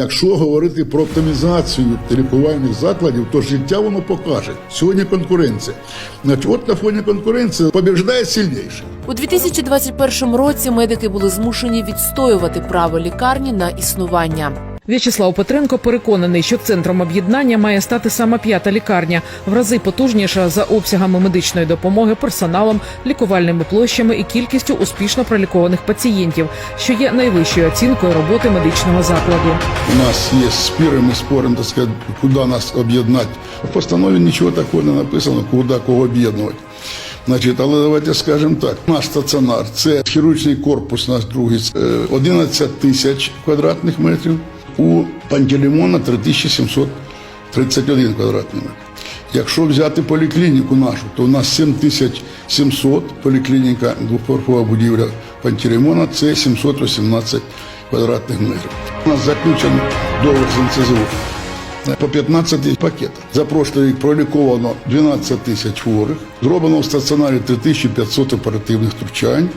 Якщо говорити про оптимізацію лікувальних закладів, то життя воно покаже. Сьогодні конкуренція. Значить, от на фоні конкуренції побіждає сильніший. У 2021 році медики були змушені відстоювати право лікарні на існування. В'ячеслав Петренко переконаний, що центром об'єднання має стати саме п'ята лікарня, в рази потужніша за обсягами медичної допомоги, персоналом, лікувальними площами і кількістю успішно пролікованих пацієнтів, що є найвищою оцінкою роботи медичного закладу. У нас є спіри, ми споримо, так сказати, куди нас об'єднати. В постанові нічого такого не написано, куди кого об'єднувати. Значить, але давайте скажемо так: наш стаціонар це хірургічний корпус, наш другий це, е, 11 тисяч квадратних метрів. У Пантелеймона 3731 квадратний метр. Якщо взяти поліклініку нашу, то у нас 7700 поліклініка, двоповерхова будівля Пантелеймона – це 718 квадратних метрів. У нас заключений договір з НЦЗУ по 15 пакетів. За прошлий рік проліковано 12 тисяч хворих, зроблено в стаціонарі 3500 оперативних втручань.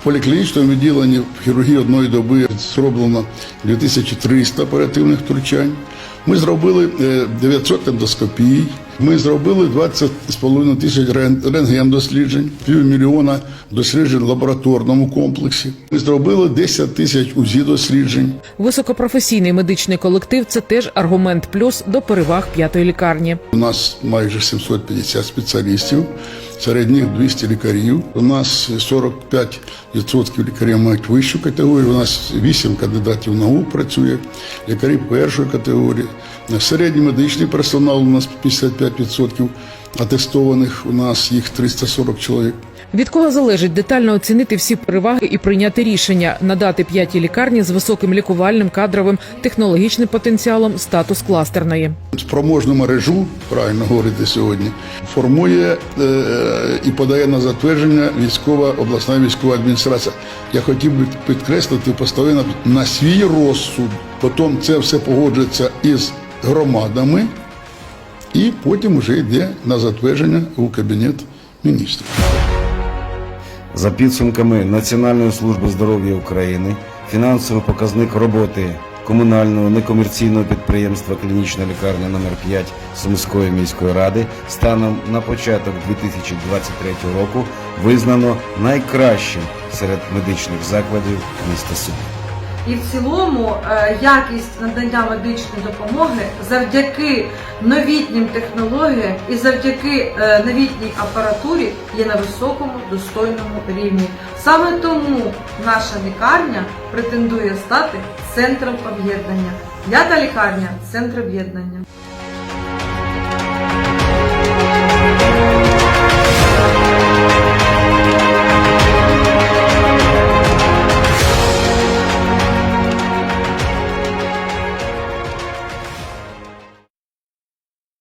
В поліклінічному відділенні в хірургії одної доби зроблено 2300 оперативних втручань. Ми зробили е, 900 ендоскопій, ми зробили 20,5 тисяч рентген-досліджень, півмільйона досліджень в лабораторному комплексі. Ми зробили 10 тисяч УЗІ-досліджень. Високопрофесійний медичний колектив це теж аргумент плюс до переваг п'ятої лікарні. У нас майже 750 спеціалістів, серед них 200 лікарів. У нас 45% лікарів мають вищу категорію. У нас 8 кандидатів наук працює, лікарі першої категорії. Середній медичний персонал у нас 55% атестованих, у нас їх 340 чоловік. Від кого залежить детально оцінити всі переваги і прийняти рішення надати п'ятій лікарні з високим лікувальним, кадровим, технологічним потенціалом статус кластерної. Спроможну мережу, правильно говорити сьогодні, формує е, і подає на затвердження військова обласна військова адміністрація. Я хотів би підкреслити поставити на свій розсуд. Потім це все погоджується із громадами, і потім вже йде на затвердження у кабінет міністрів. За підсумками Національної служби здоров'я України, фінансовий показник роботи комунального некомерційного підприємства Клінічна лікарня номер 5 Сумської міської ради станом на початок 2023 року визнано найкращим серед медичних закладів міста Суми. І в цілому е, якість надання медичної допомоги завдяки новітнім технологіям і завдяки е, новітній апаратурі є на високому достойному рівні. Саме тому наша лікарня претендує стати центром об'єднання. П'ята лікарня центр об'єднання.